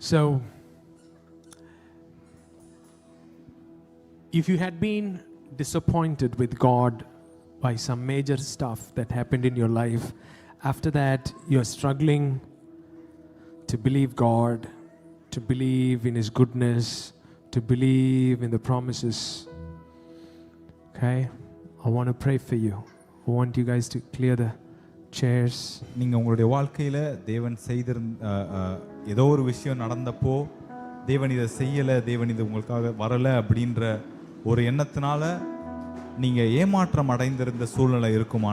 So, if you had been disappointed with God by some major stuff that happened in your life, after that you're struggling to believe God, to believe in His goodness, to believe in the promises. Okay? I want to pray for you. I want you guys to clear the chairs. நீங்கள் உங்களுடைய வாழ்க்கையில் தேவன் செய்திருந்த அஹ், அஹ், ஏதோ ஒரு விஷயம் நடந்தப்போ தேவன் இதை செய்யலை தேவன் இது உங்களுக்காக வரலை அப்படின்ற ஒரு எண்ணத்தினால நீங்கள் ஏமாற்றம் அடைந்திருந்த சூழ்நிலை இருக்குமா?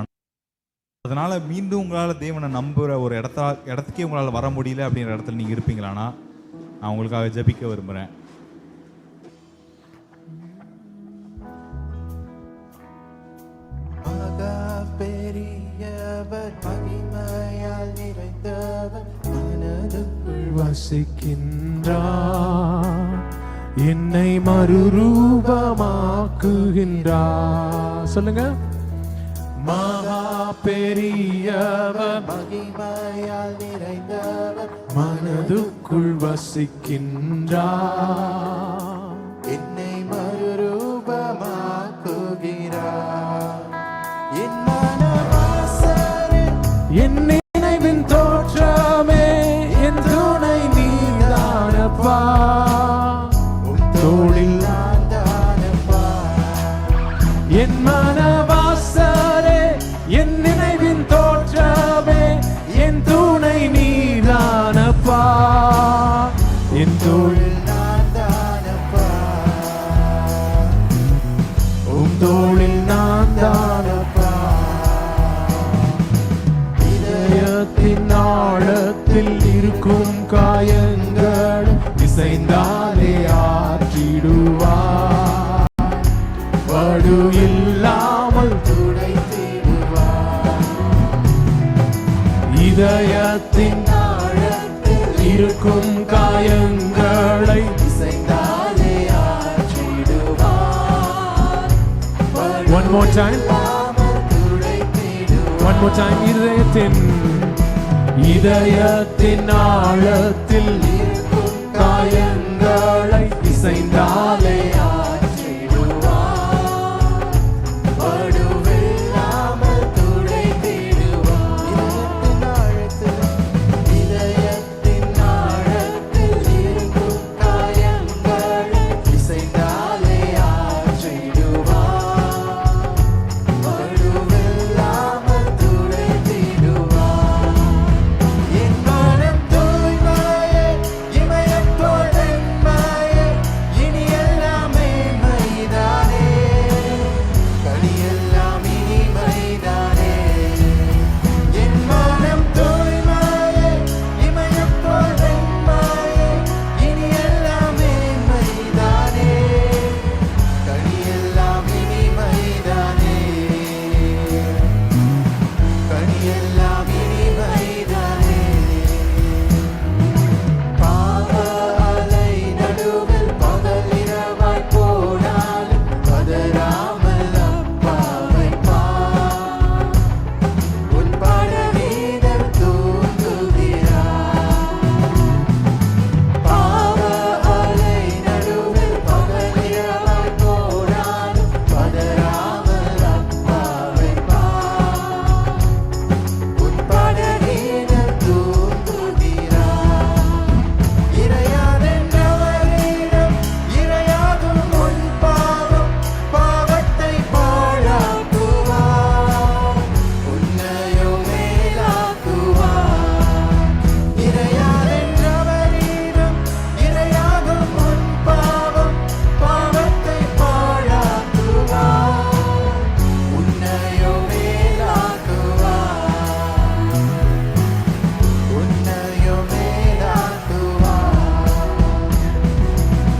அதனால் மீண்டும் உங்களால் தேவனை நம்புகிற ஒரு இடத்த இடத்துக்கே உங்களால் வர முடியல அப்படின்ற இடத்துல நீங்கள் இருப்பீங்களானா நான் உங்களுக்காக ஜெபிக்க விரும்புகிறேன் பெரியவர் மகிமையால் நிறைந்தவர். வசிக்கின்றார் என்னை மறுரூபமாக்குகின்றார். சொல்லுங்க. மகா பெரியவர் மகிமையால் நிறைந்தவர் மனதுக்குள் வசிக்கின்றார். என்னை மறுரூபமாக்குகிறார். என் ஆழத்தில் இருக்கும் காயங்கள் இசைந்தாலே ஆற்றிடுவார் வடு இல்லாமல் துடைத்திடுவார் இதயத்தின் ஆழத்தில் இருக்கும் காயங்களை இசைந்தாலே ஆற்றிடுவார் One more time. One more time. இதயத்தின் இதயத்தின் ஆழத்தில் காயங்களை இசைந்தாலே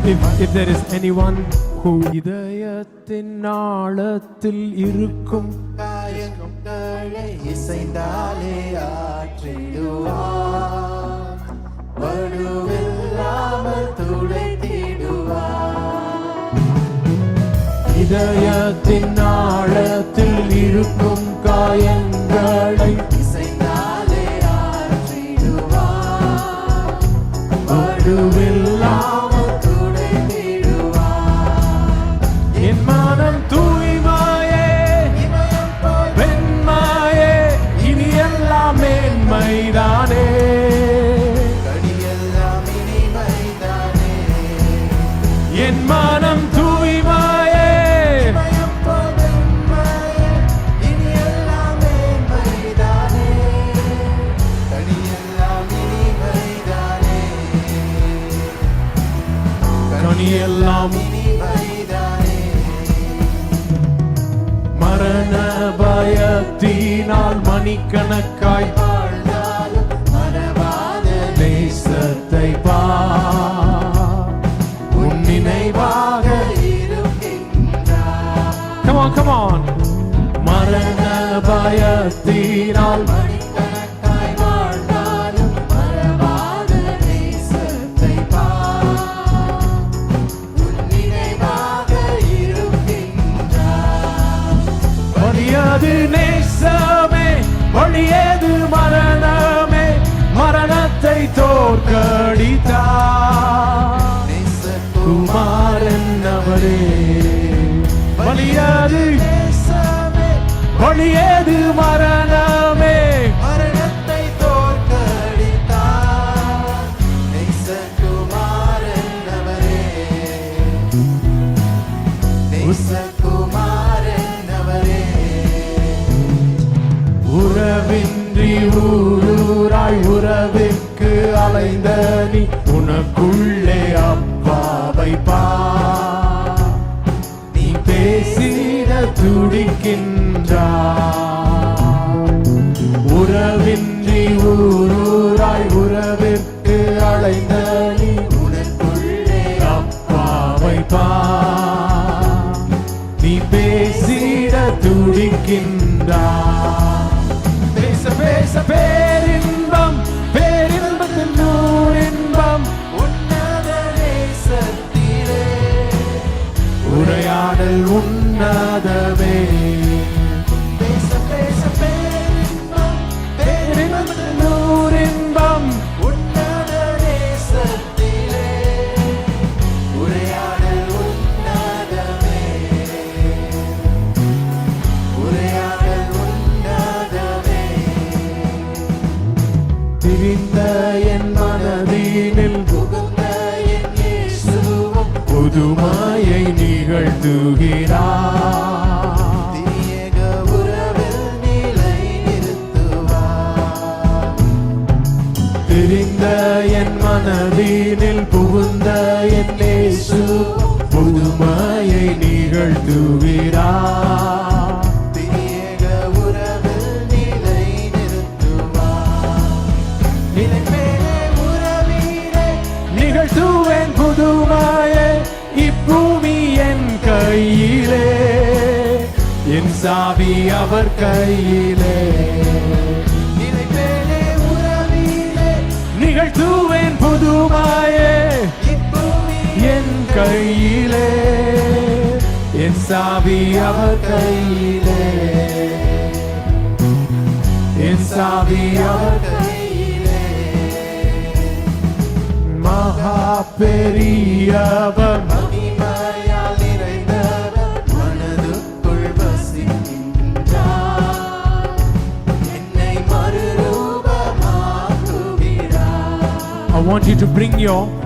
If, if there is anyone who இதயத்தின் ஆழத்தில் இருக்கும் இசைந்தாலே ஆற்றிடுவார் வடுவில்லாமல் துடைத்திடுவார் இதயத்தின் ஆழத்தில் இருக்கும் காயங்களை என் மனம் தூய்மாயே பயத்தினால் மணிக்கணக்காய் நேசத்தை பா உன் நினைவாக Come on, come on. மரண பயத்தினால் தோற்கடித்தார் குமாரன் அவரே. வழியது வழியது மரணமே. உனக்குள்ளே அப்பாவை பா. நீ பேசிட துடிக்கின்றார் உறவின்றி ஊரூராய் உறவிற்கு அலைந்த நீ உனக்குள்ளே அப்பாவை பா. நீ பேசிட துடிக்கின்றார் பேச பேச பேரின்பம் உன்னதமே மனதினில் புகுந்த என் இயேசு புதுமையை உறவீரே நிகழ்த்துவேன் புதுமையை இப்பூமி என் கையிலே என் சாவி அவர் கையிலே நிகழ்த்துவேன் என் கையிலே என் சாவி அவர் கையிலே. என் சாவி அவர் கையிலே. மகா பெரியவர் want you to bring your